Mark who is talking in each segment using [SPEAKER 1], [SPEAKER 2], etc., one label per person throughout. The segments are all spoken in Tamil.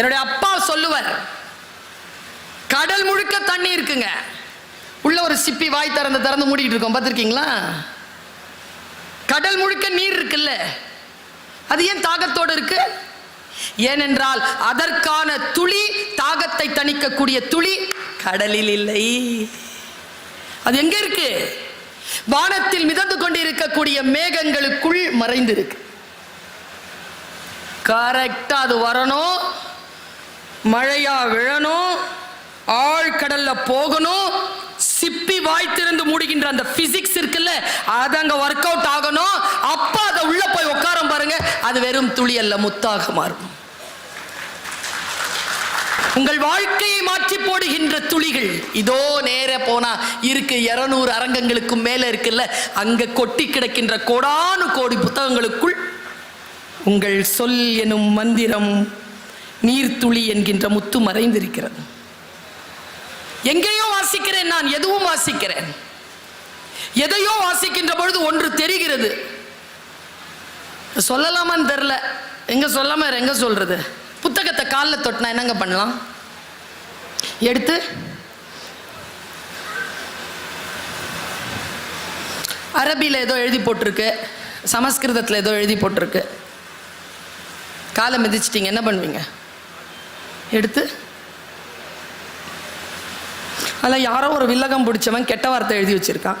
[SPEAKER 1] என்னுடைய அப்பா சொல்லுவார் கடல் முழுக்க தண்ணி இருக்குங்க. உள்ள ஒரு சிப்பி வாய் திறந்து திறந்து மூடிக்கிட்டு இருக்கோம் பார்த்துருக்கீங்களா? கடல் முழுக்க நீர் இருக்குல்ல. அது ஏன் தாகத்தோடு இருக்கு? ஏனென்றால் அதற்கான துளி தாகத்தை தணிக்கக்கூடிய துளி கடலில் இல்லை. அது எங்க இருக்கு? வானத்தில் மிதந்து கொண்டிருக்கக்கூடிய மேகங்களுக்குள் மறைந்து இருக்கு கரெக்டா அது வரணும். மழையா விழணும் ஆழ்கடல்ல போகணும் சிப்பி வாய் திறந்து மூடுகின்ற அந்த பிசிக்ஸ் இருக்குல்ல அது அங்க ஒர்க் அவுட் ஆகணும் அப்ப அதை உள்ள போய் உட்காரம் பாருங்க அது வெறும் துளி அல்ல முத்தாக மாறும். உங்கள் வாழ்க்கையை மாற்றி போடுகின்ற துளிகள் இதோ நேர போனா இருக்கு இருநூறு அரங்கங்களுக்கும் மேல இருக்குல்ல அங்க கொட்டி கிடக்கின்ற கோடானு கோடி புத்தகங்களுக்குள் உங்கள் சொல் எனும் மந்திரம் நீர்த்துளி என்கின்ற முத்து மறைந்திருக்கிறது. எங்கேயோ வாசிக்கிறேன் நான் எதுவும் வாசிக்கிறேன். எதையோ வாசிக்கின்ற பொழுது ஒன்று தெரிகிறது. சொல்லலாமான்னு தெரில. எங்க சொல்லாம எங்க சொல்றது? புத்தகத்தை காலில் தொட்டினா என்னங்க பண்ணலாம்? எடுத்து. அரபியில் ஏதோ எழுதி போட்டிருக்கு. சமஸ்கிருதத்தில் ஏதோ எழுதி போட்டிருக்கு. காலை மிதிச்சிட்டிங்க என்ன பண்ணுவீங்க? எடுத்து. அதில் யாரோ ஒரு வில்லகம் பிடிச்சவன் கெட்ட வார்த்தை எழுதி வச்சிருக்கான்.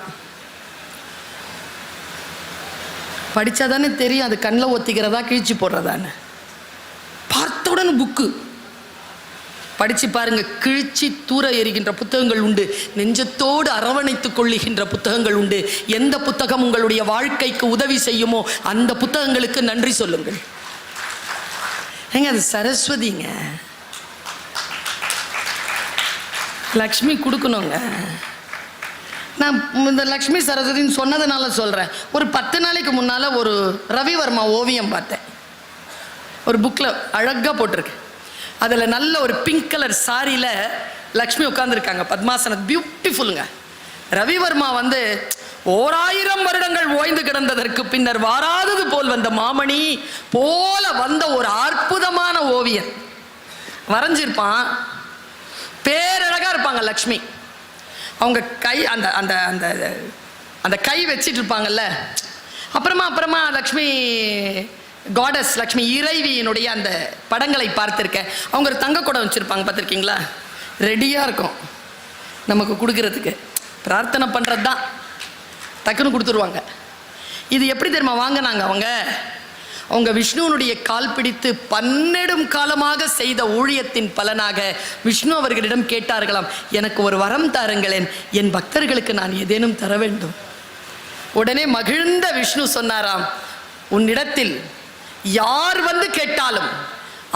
[SPEAKER 1] படித்தாதானே தெரியும் அது கண்ணில் ஒத்திக்கிறதா கிழிச்சு போடுறதான்னு. பார்த்தவுடன் புக்கு. படித்து பாருங்க கிழிச்சி தூர எறிகின்ற புத்தகங்கள் உண்டு. நெஞ்சத்தோடு அரவணைத்துக் கொள்ளுகின்ற புத்தகங்கள் உண்டு. எந்த புத்தகம் உங்களுடைய வாழ்க்கைக்கு உதவி செய்யுமோ அந்த புத்தகங்களுக்கு நன்றி சொல்லுங்கள். ஏங்க அது சரஸ்வதிங்க. லக்ஷ்மி கொடுக்கணுங்க. நான் இந்த லக்ஷ்மி சரஸ்வதின்னு சொன்னதுனால சொல்கிறேன் ஒரு பத்து நாளைக்கு முன்னால் ஒரு ரவிவர்மா ஓவியம் பார்த்தேன். ஒரு புக்கில் அழகாக போட்டிருக்கு. அதில் நல்ல ஒரு பிங்க் கலர் சாரியில் லக்ஷ்மி உட்காந்துருக்காங்க பத்மாசனம் பியூட்டிஃபுல்லுங்க ரவிவர்மா வந்து ஓராயிரம் வருடங்கள் ஓய்ந்து கிடந்ததற்கு பின்னர் வாராதது போல் வந்த மாமணி போல வந்த ஒரு அற்புதமான ஓவியர் வரைஞ்சிருப்பான். பேரழகாக இருப்பாங்க லக்ஷ்மி. அவங்க கை அந்த அந்த அந்த அந்த கை வச்சிட்டு இருப்பாங்கல்ல. அப்புறமா அப்புறமா லக்ஷ்மி காடஸ் லக்ஷ்மி இறைவியினுடைய அந்த படங்களை பார்த்துருக்கேன். அவங்க ஒரு தங்க குடம் வச்சுருப்பாங்க பார்த்துருக்கீங்களா? ரெடியாக இருக்கும். நமக்கு கொடுக்கறதுக்கு. பிரார்த்தனை பண்ணுறது தான் டக்குன்னு கொடுத்துருவாங்க. இது எப்படி தெரியுமா? வாங்கினாங்க அவங்க. அவங்க விஷ்ணுவனுடைய கால் பிடித்து பன்னெடும் காலமாக செய்த ஊழியத்தின் பலனாக விஷ்ணு அவர்களிடம் கேட்டார்களாம். எனக்கு ஒரு வரம் தாருங்களேன். என் பக்தர்களுக்கு நான் ஏதேனும் தர வேண்டும். உடனே மகிழ்ந்த விஷ்ணு சொன்னாராம் உன்னிடத்தில் யார் வந்து கேட்டாலும்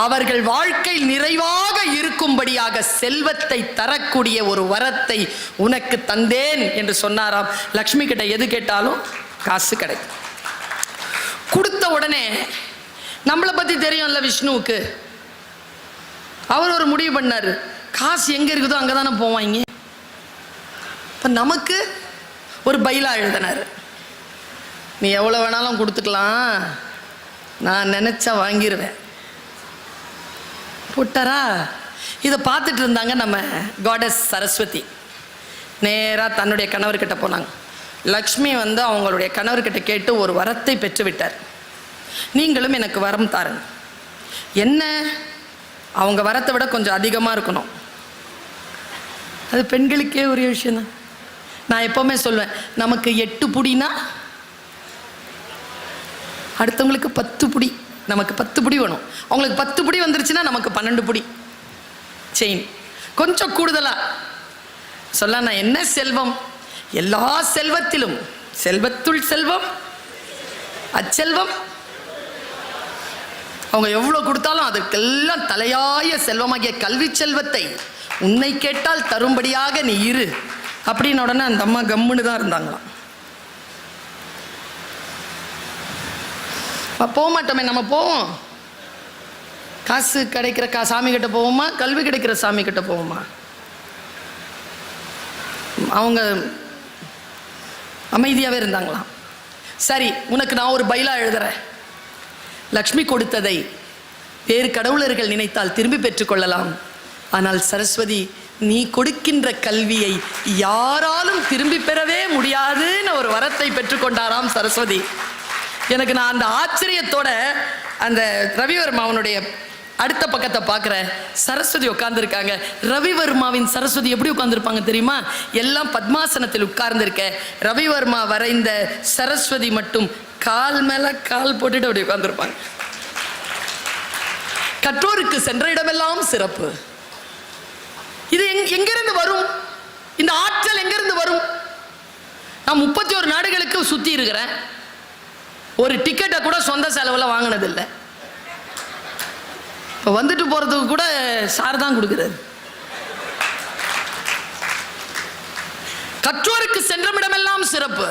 [SPEAKER 1] அவர்கள் வாழ்க்கை நிறைவாக இருக்கும்படியாக செல்வத்தை தரக்கூடிய ஒரு வரத்தை உனக்கு தந்தேன் என்று சொன்னாராம். லக்ஷ்மி கிட்ட எது கேட்டாலும் காசு கிடைக்கும். கொடுத்த உடனே நம்மளை பற்றி தெரியும்ல விஷ்ணுவுக்கு. அவர் ஒரு முடிவு பண்ணார். காசு எங்கே இருக்குதோ அங்கே தானே போவாங்க. இப்போ நமக்கு ஒரு பைலா எழுதினார். நீ எவ்வளோ வேணாலும் கொடுத்துக்கலாம். நான் நினச்சா வாங்கிடுவேன் போட்டாரா? இதை பார்த்துட்டு இருந்தாங்க நம்ம காடஸ் சரஸ்வதி. நேராக தன்னுடைய கணவர்கிட்ட போனாங்க. லக்ஷ்மி வந்து அவங்களுடைய கணவர்கிட்ட கேட்டு ஒரு வரத்தை பெற்று விட்டார் நீங்களும் எனக்கு வரம் தாருங்க. என்ன? அவங்க வரத்தை விட கொஞ்சம் அதிகமாக இருக்கணும். அது பெண்களுக்கே ஒரு விஷயம் நான் எப்போவுமே சொல்வேன் நமக்கு எட்டு புடினா அடுத்தவங்களுக்கு பத்து புடி. நமக்கு பத்து புடி வேணும். அவங்களுக்கு பத்து புடி வந்துருச்சுன்னா நமக்கு பன்னெண்டு புடி. செயின் கொஞ்சம் கூடுதலாக சொல்ல நான் என்ன செல்வம்? எல்லா செல்வத்திலும் செல்வத்துள் செல்வம் அச்செல்வம். அவங்க எவ்வளோ கொடுத்தாலும் அதுக்கெல்லாம் தலையாய செல்வமாகிய கல்வி செல்வத்தை உன்னை கேட்டால் தரும்படியாக நீ இரு. அப்படின்னு உடனே அந்த அம்மா கம்முன்னு தான் இருந்தாங்களாம். போக மாட்டோமே நம்ம போவோம். காசு கிடைக்கிற கா சாமி கிட்ட போவோமா? கல்வி கிடைக்கிற சாமி கிட்ட போவோமா? அவங்க அமைதியாகவே இருந்தாங்களாம். சரி உனக்கு நான் ஒரு பைலா எழுதுறேன். லக்ஷ்மி கொடுத்ததை வேறு கடவுளர்கள் நினைத்தால் திரும்பி பெற்றுக்கொள்ளலாம் ஆனால் சரஸ்வதி நீ கொடுக்கின்ற கல்வியை யாராலும் திரும்பி பெறவே முடியாதுன்னு ஒரு வரத்தை பெற்றுக்கொண்டாராம் சரஸ்வதி. எனக்கு நான் அந்த ஆச்சரியத்தோட அந்த ரவிவர்மாவனுடைய அடுத்த பக்கத்தை பார்க்குறேன் சரஸ்வதி உட்காந்துருக்காங்க ரவிவர்மாவின் சரஸ்வதி எப்படி உட்காந்துருப்பாங்க தெரியுமா? எல்லாம் பத்மாசனத்தில் உட்கார்ந்துருக்க. ரவிவர்மா வரைந்த சரஸ்வதி மட்டும் கால் மேலே கால் போட்டுட்டு அப்படி உட்காந்துருப்பாங்க கற்றோருக்கு சென்ற இடமெல்லாம் சிறப்பு. இது எங் எங்கிருந்து வரும்? இந்த ஆற்றல் எங்கிருந்து வரும்? நான் முப்பத்தி ஒரு நாடுகளுக்கு சுற்றி இருக்கிறேன். ஒரு டிக்கெட்டை கூட சொந்த செலவில் வாங்கினதில்லை. இப்போ வந்துட்டு போகிறதுக்கு கூட சார் தான் கொடுக்குறாரு. கற்றோருக்கு சென்றமிடமெல்லாம் சிறப்பு.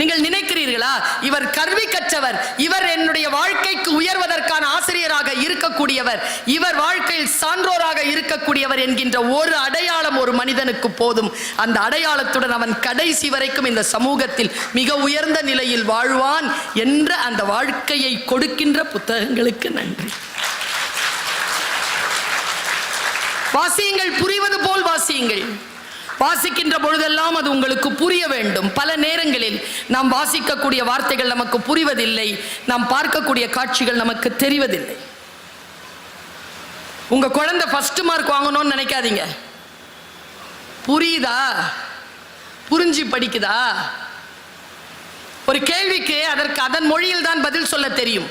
[SPEAKER 1] நீங்கள் நினைக்கிறீர்களா? இவர் கல்வி கற்றவர். இவர் என்னுடைய வாழ்க்கைக்கு உயர்வதற்கான ஆசிரியராக இருக்கக்கூடியவர். இவர் வாழ்க்கையில் சான்றோராக இருக்கக்கூடியவர் என்கின்ற ஒரு அடையாளம் ஒரு மனிதனுக்கு போதும். அந்த அடையாளத்துடன் அவன் கடைசி வரைக்கும் இந்த சமூகத்தில் மிக உயர்ந்த நிலையில் வாழ்வான் என்ற அந்த வாழ்க்கையை கொடுக்கின்ற புத்தகங்களுக்கு நன்றி. வாசியுங்கள் புரிவது போல் வாசியுங்கள். வாசிக்கின்ற பொழுதெல்லாம் அது உங்களுக்கு புரிய வேண்டும். பல நேரங்களில் நாம் வாசிக்கக்கூடிய வார்த்தைகள் நமக்கு புரிவதில்லை. நாம் பார்க்கக்கூடிய காட்சிகள் நமக்கு தெரிவதில்லை. உங்க குழந்தை ஃபர்ஸ்ட் மார்க் வாங்கணும்னு நினைக்காதீங்க. புரியுதா? புரிஞ்சு படிக்குதா? ஒரு கேள்விக்கு அதற்கு அதன் மொழியில் தான் பதில் சொல்ல தெரியும்.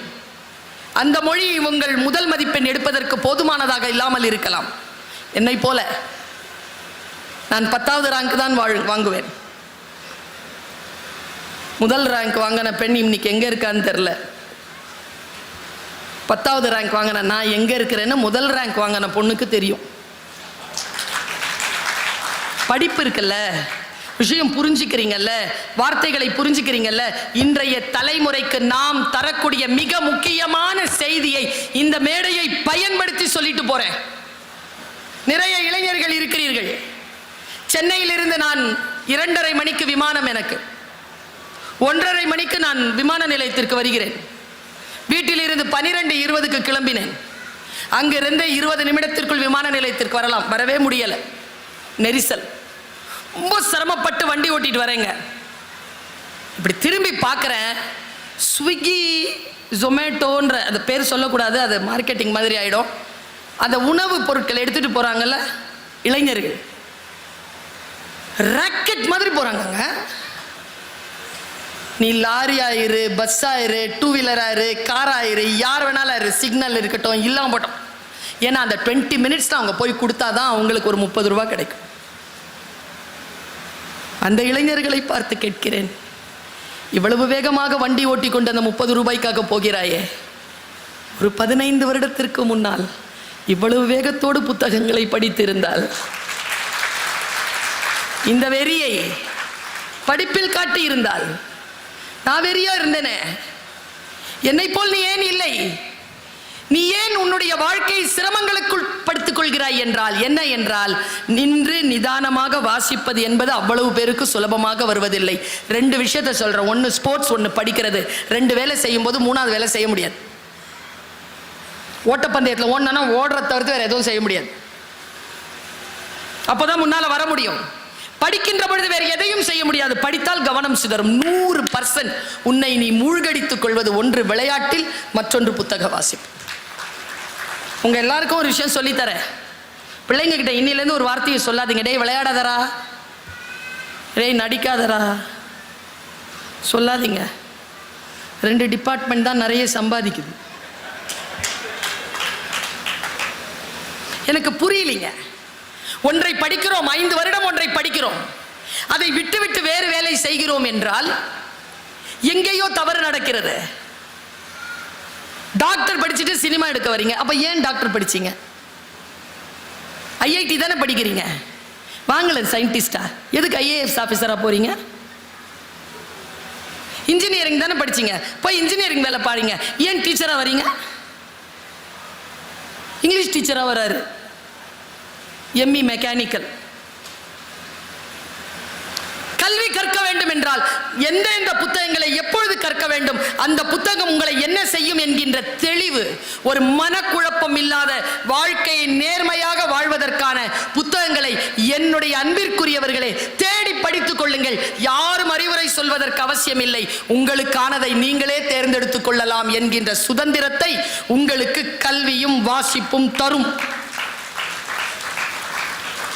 [SPEAKER 1] அந்த மொழி உங்கள் முதல் மதிப்பெண் எடுப்பதற்கு போதுமானதாக இல்லாமல் இருக்கலாம். என்னை போல நான் பத்தாவது ரேங்க் தான் வாழ் வாங்குவேன். முதல் ரேங்க் வாங்கின பெண் இன்னைக்கு எங்கே இருக்கான்னு தெரில பத்தாவது ரேங்க் வாங்கின நான் எங்கே இருக்கிறேன்னு முதல் ரேங்க் வாங்கின பொண்ணுக்கு தெரியும். படிப்பு இருக்குல்ல விஷயம் புரிஞ்சுக்கிறீங்கல்ல வார்த்தைகளை புரிஞ்சுக்கிறீங்கல்ல இன்றைய தலைமுறைக்கு நாம் தரக்கூடிய மிக முக்கியமான செய்தியை இந்த மேடையை பயன்படுத்தி சொல்லிட்டு போறேன். நிறைய இளைஞர்கள் இருக்கிறீர்கள். சென்னையிலிருந்து நான் இரண்டரை மணிக்கு விமானம் எனக்கு. ஒன்றரை மணிக்கு நான் விமான நிலையத்திற்கு வருகிறேன். வீட்டிலிருந்து பனிரெண்டு இருபதுக்கு கிளம்பினேன். அங்கிருந்து இருபது நிமிடத்திற்குள் விமான நிலையத்திற்கு வரலாம். வரவே முடியலை. நெரிசல். ரொம்ப சிரமப்பட்டு வண்டி ஓட்டிட்டு வரேங்க. இப்படி திரும்பி பார்க்குறேன். ஸ்விக்கி ஜொமேட்டோன்ற அது பேர் சொல்லக்கூடாது அது மார்க்கெட்டிங் மாதிரி ஆகிடும் அந்த உணவு பொருட்களை எடுத்துகிட்டு போகிறாங்கல்ல இளைஞர்கள். ராக்கெட் மாதிரி போகிறாங்கங்க நீ லாரி ஆயிரு பஸ் ஆயிரு டூ வீலர் ஆயிரு கார் ஆயிரு யார் வேணாலும் ஆயிரு சிக்னல் இருக்கட்டும் இல்லாமல் போட்டோம். ஏன்னா அந்த டுவெண்ட்டி மினிட்ஸ் அவங்க போய் கொடுத்தா தான் அவங்களுக்கு ஒரு முப்பது ரூபா கிடைக்கும். அந்த இளைஞர்களை பார்த்து கேட்கிறேன். இவ்வளவு வேகமாக வண்டி ஓட்டி கொண்டு அந்த முப்பது ரூபாய்க்காக போகிறாயே? ஒரு பதினைந்து வருடத்திற்கு முன்னால் இவ்வளவு வேகத்தோடு புத்தகங்களை படித்திருந்தால். இந்த வெறியை படிப்பில் காட்டி இருந்தால் நான் வெறியா இருந்தேனே? என்னை போல் நீ ஏன் இல்லை? நீ ஏன் உன்னுடைய வாழ்க்கை சிரமங்களுக்குள் படுத்துக் கொள்கிறாய் என்றால் என்ன என்றால் நின்று நிதானமாக வாசிப்பது என்பது அவ்வளவு பேருக்கு சுலபமாக வருவதில்லை. ரெண்டு விஷயத்த சொல்றேன். ஒன்று ஸ்போர்ட்ஸ் ஒன்று படிக்கிறது. ரெண்டு வேலை செய்யும்போது மூணாவது வேலை செய்ய முடியாது. ஓட்டப்பந்தயத்தில் ஓடனா ஓடுற தவிர்த்து வேறு எதுவும் செய்ய முடியாது. அப்போதான் முன்னால் வர முடியும். படிக்கின்ற பொழுது வேறு எதையும் செய்ய முடியாது. படித்தால் கவனம் சிதறும். நூறு பர்சன்ட் உன்னை நீ மூழ்கடித்துக் கொள்வது ஒன்று விளையாட்டில் மற்றொன்று புத்தக வாசிப்பு. உங்கள் எல்லாருக்கும் ஒரு விஷயம் சொல்லித்தரேன். பிள்ளைங்க கிட்ட இன்னிலேருந்து ஒரு வார்த்தையை சொல்லாதீங்க. டேய் விளையாடாதரா டேய் நடிக்காதரா சொல்லாதீங்க. ரெண்டு டிபார்ட்மெண்ட் தான் நிறைய சம்பாதிக்குது. எனக்கு புரியலைங்க. ஒன்றை படிக்கிறோம் ஐந்து வருடம் ஒன்றை படிக்கிறோம். அதை விட்டுவிட்டு வேறு வேலை செய்கிறோம் என்றால் எங்கேயோ தவறு நடக்கிறது. டாக்டர் படிச்சுட்டு சினிமா எடுக்க வரீங்க. அப்ப ஏன் டாக்டர் படிச்சீங்க? ஐஐடி தானே படிக்கிறீங்க. வாங்கலை சயின்டிஸ்டா? எதுக்கு ஐஏஎஸ் ஆஃபீஸராக போறீங்க? இன்ஜினியரிங் தானே படிச்சீங்க. போய் இன்ஜினியரிங் வேலை பாருங்க. ஏன் டீச்சராக வரீங்க? இங்கிலீஷ் டீச்சராக வராரு. எம்இ மெக்கானிக்கல் கல்வி கற்க வேண்டும் என்றால் எந்த எந்த புத்தகங்களை எப்பொழுது கற்க வேண்டும்? அந்த புத்தகம் உங்களை என்ன செய்யும் என்கின்ற தெளிவு ஒரு மனக்குழப்பம் இல்லாத வாழ்க்கையை நேர்மையாக வாழ்வதற்கான புத்தகங்களை என்னுடைய அன்பிற்குரியவர்களே தேடி படித்துக் கொள்ளுங்கள். யாரும் அறிவுரை சொல்வதற்கு அவசியம் இல்லை உங்களுக்கானதை நீங்களே தேர்ந்தெடுத்துக் கொள்ளலாம் என்கின்ற சுதந்திரத்தை உங்களுக்கு கல்வியும் வாசிப்பும் தரும்.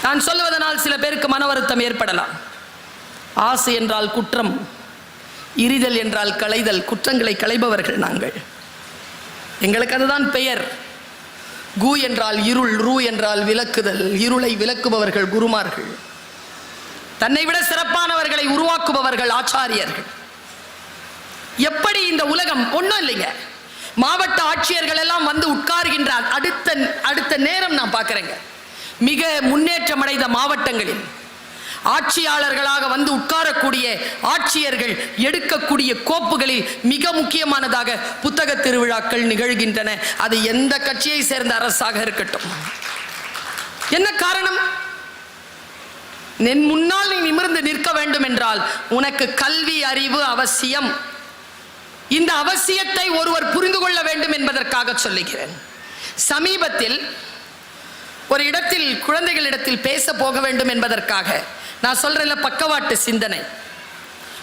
[SPEAKER 1] நான் சொல்லுவதனால் சில பேருக்கு மன வருத்தம் ஏற்படலாம். ஆசை என்றால் குற்றம் இரிதல் என்றால் களைதல் குற்றங்களை களைபவர்கள் நாங்கள். எங்களுக்கு அதுதான் பெயர். கு என்றால் இருள் ரூ என்றால் விளக்குதல் இருளை விளக்குபவர்கள் குருமார்கள். தன்னை விட சிறப்பானவர்களை உருவாக்குபவர்கள் ஆச்சாரியர்கள். எப்படி இந்த உலகம் ஒன்றும் இல்லைங்க. மாவட்ட ஆட்சியர்கள் எல்லாம் வந்து உட்காருகின்றார் அடுத்த அடுத்த நேரம் நான் பார்க்குறேங்க. மிக முன்னேற்றமடைந்த மாவட்டங்களில் ஆட்சியாளர்களாக வந்து உட்காரக்கூடிய ஆட்சியர்கள் எடுக்கக்கூடிய கோப்புகளில் மிக முக்கியமானதாக புத்தக திருவிழாக்கள் நிகழ்கின்றன. அது எந்த கட்சியை சேர்ந்த அரசாக இருக்கட்டும். என்ன காரணம்? என் முன்னால் நீ நிமிர்ந்து நிற்க வேண்டும் என்றால் உனக்கு கல்வி அறிவு அவசியம். இந்த அவசியத்தை ஒருவர் புரிந்து கொள்ள வேண்டும் என்பதற்காக சொல்லுகிறேன். சமீபத்தில் ஒரு இடத்தில் குழந்தைகளிடத்தில் பேச போக வேண்டும் என்பதற்காக நான் சொல்றேன்ல பக்கவாட்டு சிந்தனை.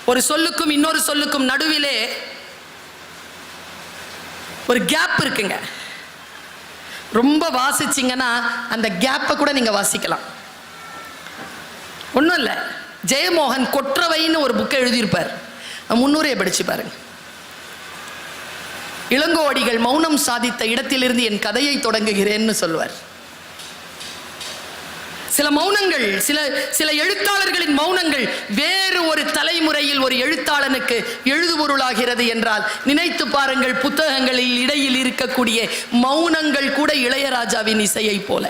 [SPEAKER 1] ஒரு சொல்லுக்கும் இன்னொரு சொல்லுக்கும் நடுவிலே ஒரு கேப் இருக்குங்க. ரொம்ப வாசிச்சிங்கன்னா அந்த கேப்பை கூட நீங்க வாசிக்கலாம். ஒன்றும் இல்லை. ஜெயமோகன் கொற்றவைன்னு ஒரு புக்கை எழுதியிருப்பார். முன்னூரையை படிச்சு பாருங்க. இளங்கோடிகள் மௌனம் சாதித்த இடத்திலிருந்து என் கதையை தொடங்குகிறேன்னு சொல்வார் சில மௌனங்கள் சில சில எழுத்தாளர்களின் மௌனங்கள் வேறு ஒரு தலைமுறையில் ஒரு எழுத்தாளனுக்கு எழுதுபொருளாகிறது என்றால் நினைத்து பாருங்கள் புத்தகங்களில் இடையில் இருக்கக்கூடிய மௌனங்கள் கூட இளையராஜாவின் இசையை போல.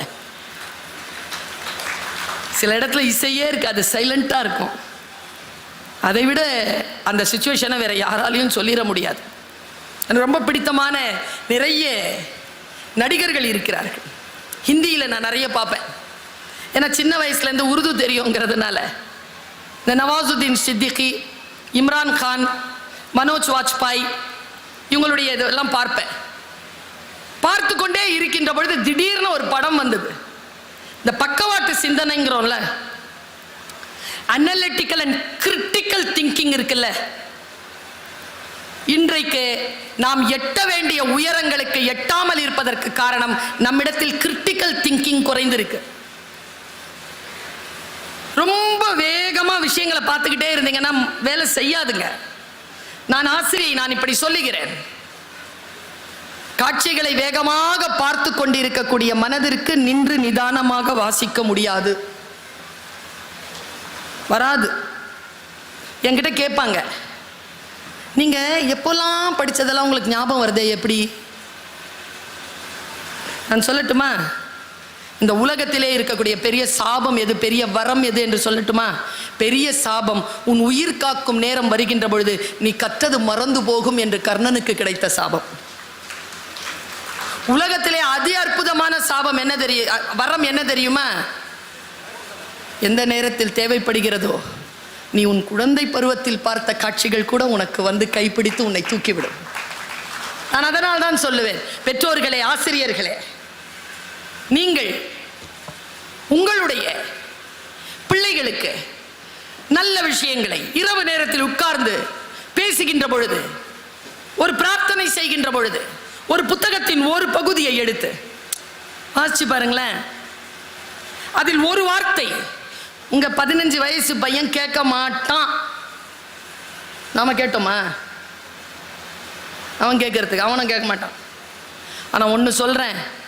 [SPEAKER 1] சில இடத்துல இசையே இருக்காது சைலண்டா இருக்கும். அதை விட அந்த சுச்சுவேஷனை வேற யாராலையும் சொல்லிட முடியாது. எனக்கு ரொம்ப பிடித்தமான நிறைய நடிகர்கள் இருக்கிறார்கள். ஹிந்தியில் நான் நிறைய பார்ப்பேன். ஏன்னா சின்ன வயசுலேருந்து உருது தெரியுங்கிறதுனால. இந்த நவாசுதீன் சித்திகி இம்ரான் கான் மனோஜ் வாஜ்பாய் இவங்களுடைய இதெல்லாம் பார்ப்பேன். பார்த்து கொண்டே இருக்கின்ற பொழுது திடீர்னு ஒரு படம் வந்தது. இந்த பக்கவாட்டு சிந்தனைங்கிறோம்ல அனலிட்டிக்கல் அண்ட் கிரிட்டிக்கல் திங்கிங் இருக்குல்ல. இன்றைக்கு நாம் எட்ட வேண்டிய உயரங்களுக்கு எட்டாமல் இருப்பதற்கு காரணம் நம்மிடத்தில் கிரிட்டிக்கல் திங்கிங் குறைந்திருக்கு. ரொம்ப வேகமா விஷயங்களை பார்த்துக்கிட்டே இருந்தீங்கன்னா வேலை செய்யாதுங்க. நான் ஆசிரியை நான் இப்படி சொல்லுகிறேன். காட்சிகளை வேகமாக பார்த்து கொண்டிருக்கக்கூடிய மனதிற்கு நின்று நிதானமாக வாசிக்க முடியாது. வராது. என்கிட்ட கேட்பாங்க. நீங்க எப்போல்லாம் படிச்சதெல்லாம் உங்களுக்கு ஞாபகம் வருது? எப்படி? நான் சொல்லட்டுமா? இந்த உலகத்திலே இருக்கக்கூடிய பெரிய சாபம் எது? பெரிய வரம் எது என்று சொல்லட்டுமா? பெரிய சாபம் உன் உயிர் காக்கும் நேரம் வருகின்ற பொழுது நீ கற்றது மறந்து போகும் என்று கர்ணனுக்கு கிடைத்த சாபம். உலகத்திலே அதி அற்புதமான சாபம் என்ன தெரியும் வரம் என்ன தெரியுமா? எந்த நேரத்தில் தேவைப்படுகிறதோ நீ உன் குழந்தை பருவத்தில் பார்த்த காட்சிகள் கூட உனக்கு வந்து கைப்பிடித்து உன்னை தூக்கிவிடும். நான் அதனால் தான் சொல்லுவேன் பெற்றோர்களே ஆசிரியர்களே நீங்கள் உங்களுடைய பிள்ளைகளுக்கு நல்ல விஷயங்களை இரவு நேரத்தில் உட்கார்ந்து பேசுகின்ற பொழுது ஒரு பிரார்த்தனை செய்கின்ற பொழுது ஒரு புத்தகத்தின் ஒரு பகுதியை எடுத்து வாசிச்சு பாருங்களேன். அதில் ஒரு வார்த்தை உங்க பதினஞ்சு வயசு பையன் கேட்க மாட்டான். நாம கேட்டோமா? அவன் கேட்கறதுக்கு அவனும் கேட்க மாட்டான். ஆனா ஒன்று சொல்றேன்.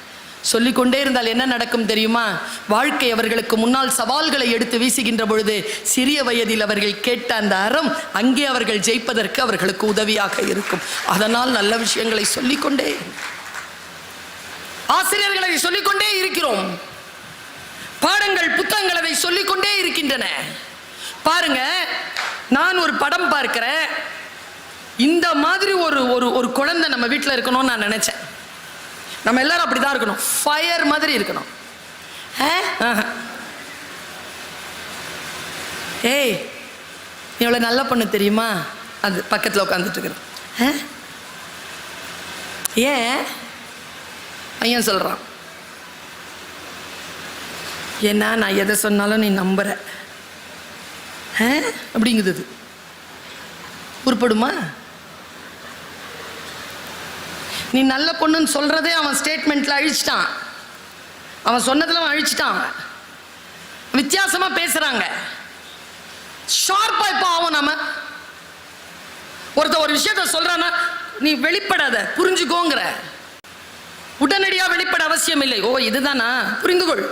[SPEAKER 1] சொல்லிக்கொண்டே இருந்தால் என்ன நடக்கும் தெரியுமா? வாழ்க்கை அவர்களுக்கு முன்னால் சவால்களை எடுத்து வீசுகின்ற பொழுது சிறிய வயதில் அவர்கள் கேட்ட அந்த அறம் அங்கே அவர்கள் ஜெயிப்பதற்கு அவர்களுக்கு உதவியாக இருக்கும். அதனால் நல்ல விஷயங்களை சொல்லிக்கொண்டே. ஆசிரியர்களை சொல்லிக்கொண்டே இருக்கிறோம். பாடங்கள் புத்தகங்கள் அதை சொல்லிக்கொண்டே இருக்கின்றன. பாருங்க நான் ஒரு படம் பார்க்கிறேன். இந்த மாதிரி ஒரு ஒரு ஒரு குழந்தை நம்ம வீட்டில் இருக்கணும்னு நான் நினைச்சேன். நம்ம எல்லாரும் அப்படிதான் இருக்கணும். ஃபயர் மாதிரி இருக்கணும். ஏய் நீ எவ்வளோ நல்ல பொண்ணு தெரியுமா? அது பக்கத்தில் உட்காந்துட்டு இருக்கிறது. ஆ? ஏன்? பையன் சொல்கிறான் ஏன்னா நான் எதை சொன்னாலும் நீ நம்புற? அப்படிங்குது உருப்படுமா? நீ நல்ல பொண்ணுன்னு சொல்கிறதே அவன் ஸ்டேட்மெண்ட்டில் அழிச்சிட்டான். அவன் சொன்னதில் அவன் அழிச்சிட்டான். வித்தியாசமாக பேசுகிறாங்க ஷார்ப்பாக இப்போ ஆகும் நம்ம ஒருத்த ஒரு விஷயத்த சொல்கிறான்னா நீ வெளிப்படாத புரிஞ்சுக்கோங்கிற. உடனடியாக வெளிப்பட அவசியம் இல்லை. ஓ இதுதானா? புரிந்து கொள்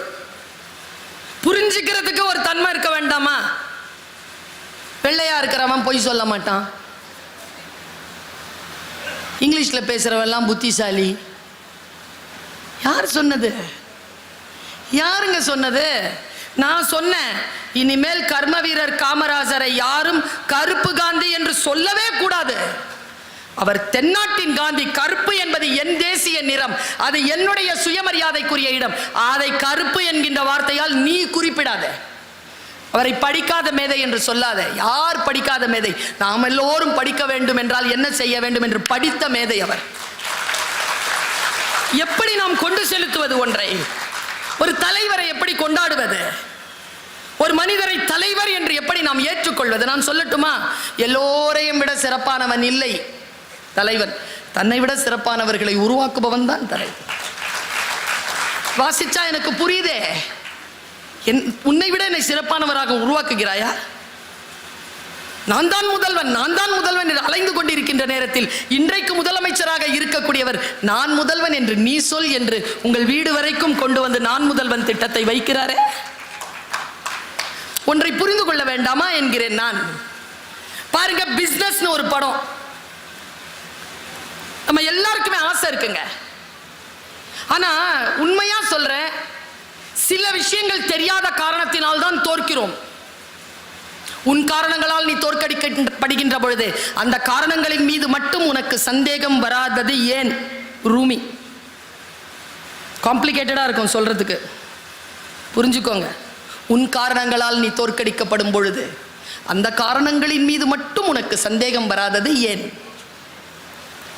[SPEAKER 1] புரிஞ்சுக்கிறதுக்கு ஒரு தன்மை இருக்க வேண்டாமா? வெள்ளையா இருக்கிறவன் பொய் சொல்ல மாட்டான். இங்கிலீஷில் பேசுகிறவெல்லாம் புத்திசாலி. யார் சொன்னது? யாருங்க சொன்னது? நான் சொன்னேன் இனிமேல் கர்ம வீரர் காமராஜரை யாரும் கருப்பு காந்தி என்று சொல்லவே கூடாது. அவர் தென்னாட்டின் காந்தி கருப்பு என்பது என் தேசிய நிறம். அது என்னுடைய சுயமரியாதைக்குரிய இடம். அதை கருப்பு என்கின்ற வார்த்தையால் நீ குறிப்பிடாதே. அவரை படிக்காத மேதை என்று சொல்லாத. யார் படிக்காத மேதை? நாம் எல்லோரும் படிக்க வேண்டும் என்றால் என்ன செய்ய வேண்டும் என்று படித்த மேதை அவர். எப்படி நாம் கொண்டு செலுத்துவது ஒன்றை? ஒரு தலைவரை எப்படி கொண்டாடுவது? ஒரு மனிதரை தலைவர் என்று எப்படி நாம் ஏற்றுக்கொள்வது? நான் சொல்லட்டுமா? எல்லோரையும் விட சிறப்பானவன் இல்லை. தலைவன். தன்னை விட சிறப்பானவர்களை உருவாக்குபவன் தான் தலைவன். வாசிச்சா எனக்கு புரியுதே? என் உன்னை விட என்னை சிறப்பானவராக உருவாக்குகிறாயா? நான் தான் முதல்வன் நான் தான் முதல்வன் என்று அலைந்து கொண்டிருக்கின்ற நேரத்தில் இன்றைக்கு முதலமைச்சராக இருக்கக்கூடியவர் நான் முதல்வன் என்று நீ சொல் என்று உங்கள் வீடு வரைக்கும் கொண்டு வந்து நான் முதல்வன் திட்டத்தை வைக்கிறாரே? ஒன்றை புரிந்து கொள்ள வேண்டாமா என்கிறேன் நான். பாருங்க பிஸ்னஸ்னு ஒரு படம். நம்ம எல்லாருக்குமே ஆசை இருக்குங்க. ஆனா உண்மையா சொல்றேன் சில விஷயங்கள் தெரியாத காரணத்தினால் தான் தோற்கிறோம். உன் காரணங்களால் நீ தோற்கடிக்கப்படுகின்ற பொழுது அந்த காரணங்களின் மீது மட்டும் உனக்கு சந்தேகம் வராதது ஏன்? ரூமி. காம்ப்ளிகேட்டடாக இருக்கும் சொல்கிறதுக்கு புரிஞ்சுக்கோங்க. உன் காரணங்களால் நீ தோற்கடிக்கப்படும் பொழுது அந்த காரணங்களின் மீது மட்டும் உனக்கு சந்தேகம் வராதது ஏன்?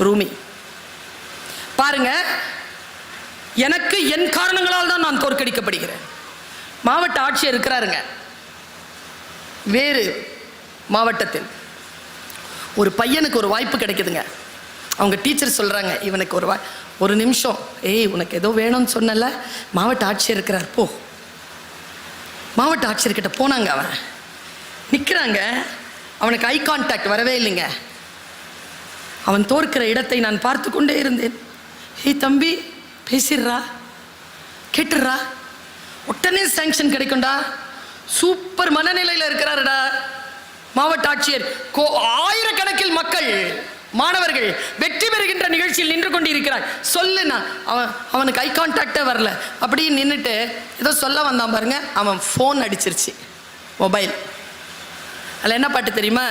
[SPEAKER 1] ரூமி. பாருங்க எனக்கு என் காரணங்களால் தான் நான் தோற்கடிக்கப்படுகிறேன். மாவட்ட ஆட்சியர் இருக்கிறாருங்க. வேறு மாவட்டத்தில். ஒரு பையனுக்கு ஒரு வாய்ப்பு கிடைக்குதுங்க. அவங்க டீச்சர் சொல்கிறாங்க இவனுக்கு ஒரு வாய் ஒரு நிமிஷம். ஏய் உனக்கு ஏதோ வேணும்னு சொன்னல? மாவட்ட ஆட்சியர் இருக்கிறார் போ. மாவட்ட ஆட்சியர்கிட்ட போனாங்க அவன். நிற்கிறாங்க அவனுக்கு ஐ கான்டாக்ட் வரவே இல்லைங்க. அவன் தோற்கிற இடத்தை நான் பார்த்து கொண்டே இருந்தேன். ஏய் தம்பி பேசிடுறா? கேட்டுடுறா? உடனே சேங்ஷன் கிடைக்கும்டா. சூப்பர் மனநிலையில் இருக்கிறாருடா. மாவட்ட ஆட்சியர் கோ ஆயிரக்கணக்கில் மக்கள் மாணவர்கள் வெற்றி பெறுகின்ற நிகழ்ச்சியில் நின்று கொண்டிருக்கிறார். சொல்லுண்ணா அவன் அவனுக்கு ஐ கான்டாக்டே வரல. அப்படியே நின்றுட்டு ஏதோ சொல்ல வந்தான் பாருங்க. அவன் ஃபோன் அடிச்சிருச்சு. மொபைல் அதில் என்ன பாட்டு தெரியுமா?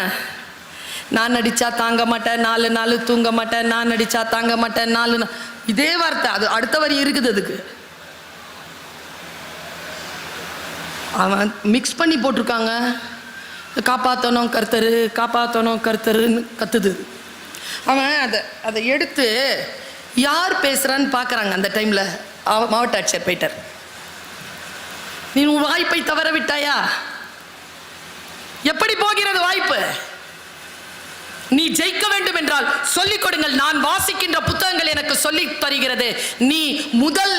[SPEAKER 1] நான் அடித்தா தாங்க மாட்டேன் நாலு நாள் தூங்க மாட்டேன் நான் அடித்தா தாங்க மாட்டேன் நாலு நா- இதே வார்த்தை அது அடுத்த வரி இருக்குது அதுக்கு. அவன் மிக்ஸ் பண்ணி போட்டிருக்காங்க. காப்பாற்றணும் கர்த்தரு காப்பாற்றணும் கர்த்தருன்னு கத்துது. அவன் அதை அதை எடுத்து யார் பேசுகிறான்னு பார்க்குறாங்க அந்த டைமில். மாவட்ட ஆட்சியர் போயிட்டார். நீ உன் வாய்ப்பை தவற விட்டாயா? எப்படி போகிறது வாய்ப்பு? நீ ஜெயிக்க வேண்டும் என்றால் சொல்லிக் கொடுங்கள். நான் வாசிக்கின்ற புத்தகங்கள் எனக்கு சொல்லி தருகிறது. நீ முதல்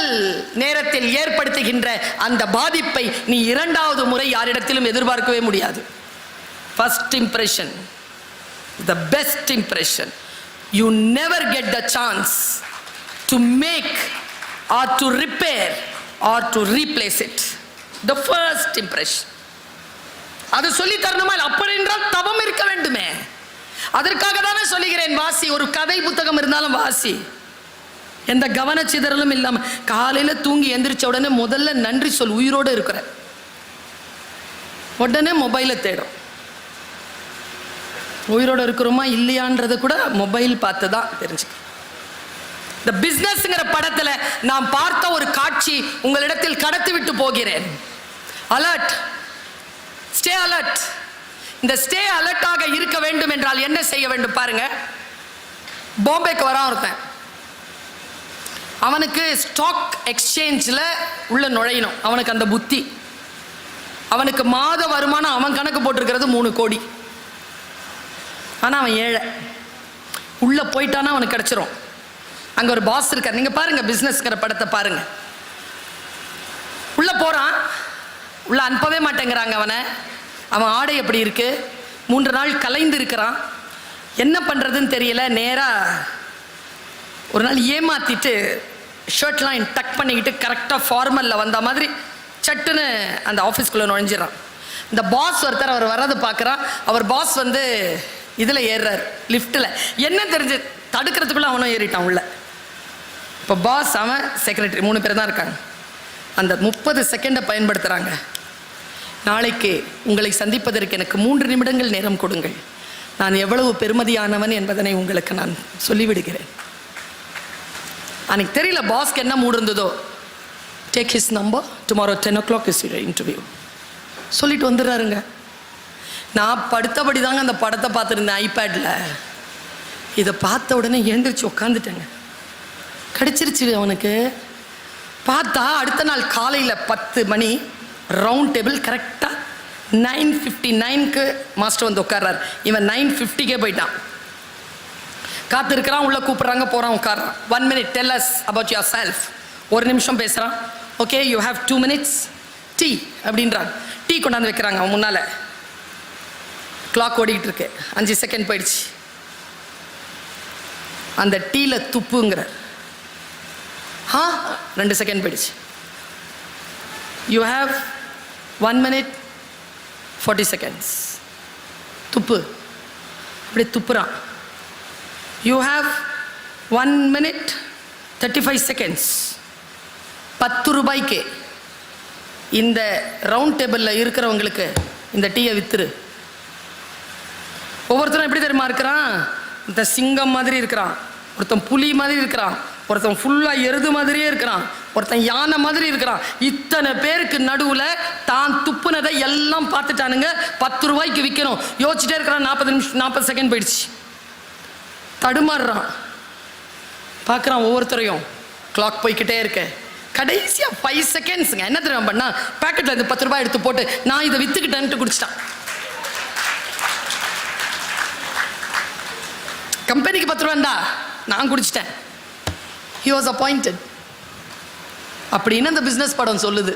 [SPEAKER 1] நேரத்தில் ஏற்படுத்துகின்ற அந்த பாதிப்பை நீ இரண்டாவது முறை யாரிடத்திலும் எதிர்பார்க்கவே முடியாது. First impression the best impression you never get the chance to make or to repair or to replace it the first impression அது சொல்லி தரணுமா? இல்லை? அப்படி என்றால் தவம் இருக்க வேண்டுமே. அதற்காக தானே சொல்லுகிறேன் வாசி. ஒரு கதை புத்தகம் இருந்தாலும் வாசி. எந்த கவனச்சிதறலும் இல்லாம காலையில தூங்கி எந்திரிச்ச உடனே முதல்ல நன்றி சொல் உயிரோடு இருக்கிற. உடனே மொபைலை தேடும். உயிரோடு இருக்கிறோமா இல்லையான்றது கூட மொபைல் பார்த்து தான் தெரிஞ்சுக்க. இந்த பிசினஸ்ங்கிற படத்துல நான் பார்த்த ஒரு காட்சி உங்களிடத்தில் கடத்தி விட்டு போகிறேன். அலர்ட் ஸ்டே அலர்ட் இந்த ஸ்டே அலர்ட்டாக இருக்க வேண்டும் என்றால் என்ன செய்ய வேண்டும் பாருங்க. பாம்பேக்கு வரான் ஒருத்தன். அவனுக்கு ஸ்டாக் எக்ஸ்சேஞ்சில் உள்ள நுழையணும். அவனுக்கு அந்த புத்தி. அவனுக்கு மாத வருமானம் அவன் கணக்கு போட்டிருக்கிறது மூணு கோடி. ஆனால் அவன் ஏழை. உள்ளே போயிட்டானா அவனுக்கு கிடச்சிரும். அங்கே ஒரு பாஸ் இருக்கார். நீங்கள் பாருங்கள் பிஸ்னஸ்ங்கிற படத்தை பாருங்கள் உள்ளே போகிறான் உள்ளே அனுப்பவே மாட்டேங்கிறாங்க அவனை. அவன் ஆடை எப்படி இருக்கு? மூன்று நாள் கலைந்து இருக்கிறான். என்ன பண்ணுறதுன்னு தெரியல. நேராக ஒரு நாள் ஏமாத்திட்டு ஷர்ட்லாம் டக் பண்ணிக்கிட்டு கரெக்டாக ஃபார்மலில் வந்த மாதிரி சட்டுன்னு அந்த ஆஃபீஸ்க்குள்ளே நுழைஞ்சிடறான். இந்த பாஸ் ஒருத்தர் அவர் வர்றதை பார்க்குறான். அவர் பாஸ் வந்து இதில் ஏறுறார் லிஃப்ட்டில் என்ன தெரிஞ்சு? தடுக்கிறதுக்குள்ளே அவனும் ஏறிட்டான் உள்ள. இப்போ பாஸ் அவன் செக்ரட்டரி மூணு பேர் தான் இருக்காங்க. அந்த முப்பது செகண்டை பயன்படுத்துகிறாங்க நாளைக்கு உங்களை சந்திப்பதற்கு எனக்கு மூன்று நிமிடங்கள் நேரம் கொடுங்கள். நான் எவ்வளவு பெருமதியானவன் என்பதனை உங்களுக்கு நான் சொல்லிவிடுகிறேன். அன்னைக்கு தெரியல பாஸ்க்கு என்ன மூடு இருந்ததோ. Take his number tomorrow ten o'clock is interview சொல்லிட்டு வந்துடுறாருங்க. நான் படுத்தபடி தாங்க அந்த படத்தை பார்த்துருந்தேன் ஐபேடில் இதை பார்த்த உடனே எழுந்திரிச்சு உட்காந்துட்டேங்க கிடச்சிருச்சு அவனுக்கு. பார்த்தா அடுத்த நாள் காலையில் பத்து மணி ரவுண்ட் டேபிள் கரெக்டாக நைன் ஃபிஃப்டி நைனுக்கு மாஸ்டர் வந்து உட்கார்றார். இவன் நைன் ஃபிஃப்டிக்கே போயிட்டான். காத்திருக்கிறான் உள்ளே கூப்பிட்றாங்க போகிறான் உட்கார்றான். One minute tell us about yourself ஒரு நிமிஷம் பேசுகிறான் okay you have two minutes tea அப்படின்றான். டீ கொண்டாந்து வைக்கிறாங்க அவன் முன்னால். கிளாக் ஓடிக்கிட்டு இருக்கு. அஞ்சு செகண்ட் போயிடுச்சு. அந்த டீயில் துப்புங்கிறார். ஆ ரெண்டு செகண்ட் போயிடுச்சு. You have one minute forty seconds துப்பு. அப்படி துப்புறான். You have one minute thirty five seconds பத்து ரூபாய்க்கு இந்த ரவுண்ட் டேபிளில் இருக்கிறவங்களுக்கு இந்த டீயை வித்துரு. ஒவ்வொருத்தரும் எப்படி தெரியுமா இருக்கிறான்? இந்த சிங்கம் மாதிரி இருக்கிறான். ஒருத்தன் புலி மாதிரி இருக்கிறான். ஒருத்தன் ஃபுல்லாக எருது மாதிரியே இருக்கிறான். ஒருத்தன் யானை மாதிரி இருக்கிறான். இத்தனை பேருக்கு நடுவில் தான் துப்புனதை எல்லாம் பார்த்துட்டானுங்க. பத்து ரூபாய்க்கு விற்கணும் யோசிச்சுட்டே இருக்கிறான். நாற்பது நிமிஷம் நாற்பது செகண்ட் போயிடுச்சு. தடுமாறுறான். பார்க்குறான் ஒவ்வொருத்தரையும். கிளாக் போய்க்கிட்டே இருக்க. கடைசியாக ஃபைவ் செகண்ட்ஸுங்க என்ன தெரியும் பண்ணா? பேக்கெட்டில் இருந்து பத்து ரூபாய் எடுத்து போட்டு நான் இதை விற்றுக்கிட்டேன்ட்டு குடிச்சிட்டான். கம்பெனிக்கு பத்து ரூபாண்டா நான் குடிச்சிட்டேன். ஹி வாஸ் அப்பாயிண்டட் அப்படின்னு அந்த பிஸ்னஸ் படம் சொல்லுது.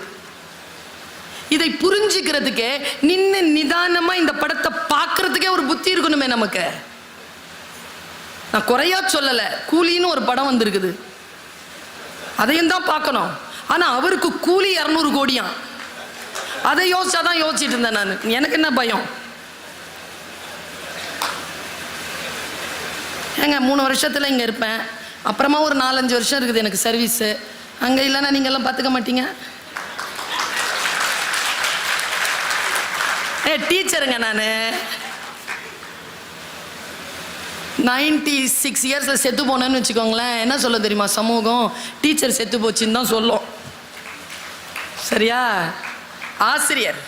[SPEAKER 1] இதை புரிஞ்சுக்கிறதுக்கே நின்று நிதானமாக இந்த படத்தை பார்க்கறதுக்கே ஒரு புத்தி இருக்கணுமே நமக்கு. நான் குறையா சொல்லலை கூலின்னு ஒரு படம் வந்திருக்குது. அதையும் தான் பார்க்கணும். ஆனால் அவருக்கு கூலி இரநூறு கோடியாம். அதை யோசிச்சாதான் யோசிச்சுட்டு இருந்தேன் நான். எனக்கு என்ன பயம்? ஏங்க மூணு வருஷத்தில் இங்கே இருப்பேன். அப்புறமா ஒரு நாலஞ்சு வருஷம் இருக்குது எனக்கு சர்வீஸு அங்கே இல்லைன்னா நீங்கள்லாம் பார்த்துக்க மாட்டீங்க. ஏ டீச்சருங்க நான். நைன்டி சிக்ஸ் இயர்ஸில் செத்து போனேன்னு வச்சுக்கோங்களேன். என்ன சொல்ல தெரியுமா சமூகம்? டீச்சர் செத்து போச்சுன்னு தான் சொல்லும். சரியா? ஆசிரியர்.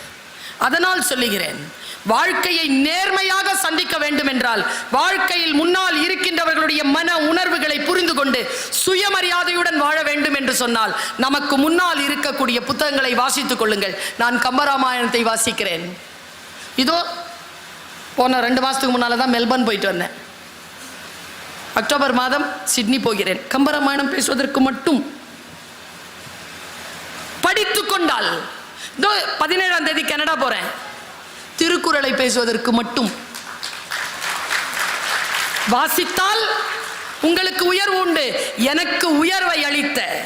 [SPEAKER 1] அதனால் சொல்லுகிறேன். வாழ்க்கையை நேர்மையாக சந்திக்க வேண்டும் என்றால் வாழ்க்கையில் முன்னால் இருக்கின்றவர்களுடைய மன உணர்வுகளை புரிந்து கொண்டு சுயமரியாதையுடன் வாழ வேண்டும் என்று சொன்னால் நமக்கு முன்னால் இருக்கக்கூடிய புத்தகங்களை வாசித்துக் கொள்ளுங்கள். நான் கம்பராமாயணத்தை வாசிக்கிறேன். இதோ போன ரெண்டு மாதத்துக்கு முன்னால் தான் மெல்பர்ன் போயிட்டு வந்தேன். அக்டோபர் மாதம் சிட்னி போகிறேன். கம்பராமாயணம் பேசுவதற்கு மட்டும். படித்து கொண்டால் இதோ பதினேழாம் தேதி கனடா போறேன். திருக்குறளை பேசுவதற்கு மட்டும். வாசித்தால் உங்களுக்கு உயர்வு உண்டு. எனக்கு உயர்வை அளித்த.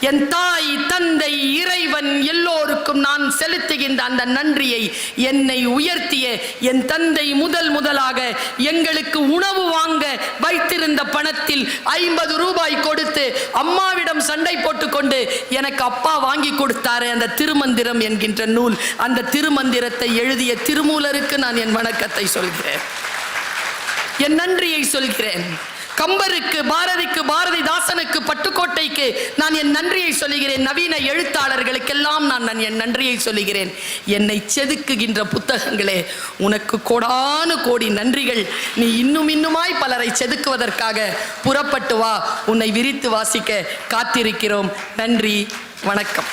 [SPEAKER 1] என் தாய் தந்தை இறைவன் எல்லோருக்கும் நான் செலுத்துகின்ற அந்த நன்றியை என்னை உயர்த்திய என் தந்தை முதல் முதலாக எங்களுக்கு உணவு வாங்க வைத்திருந்த பணத்தில் ஐம்பது ரூபாய் கொடுத்து அம்மாவிடம் சண்டை போட்டுக்கொண்டு எனக்கு அப்பா வாங்கி கொடுத்தாரு அந்த திருமந்திரம் என்கின்ற நூல். அந்த திருமந்திரத்தை எழுதிய திருமூலருக்கு நான் என் வணக்கத்தை சொல்கிறேன். என் நன்றியை சொல்கிறேன். கம்பருக்கு பாரதிக்கு பாரதிதாசனுக்கு பட்டுக்கோட்டைக்கு நான் என் நன்றியை சொல்லுகிறேன். நவீன எழுத்தாளர்களுக்கெல்லாம் நான் நான் என் நன்றியை சொல்லுகிறேன். என்னை செதுக்குகின்ற புத்தகங்களே உனக்கு கோடானு கோடி நன்றிகள். நீ இன்னும் இன்னுமாய் பலரை செதுக்குவதற்காக புறப்பட்டு வா. உன்னை விரித்து வாசிக்க காத்திருக்கிறோம். நன்றி வணக்கம்.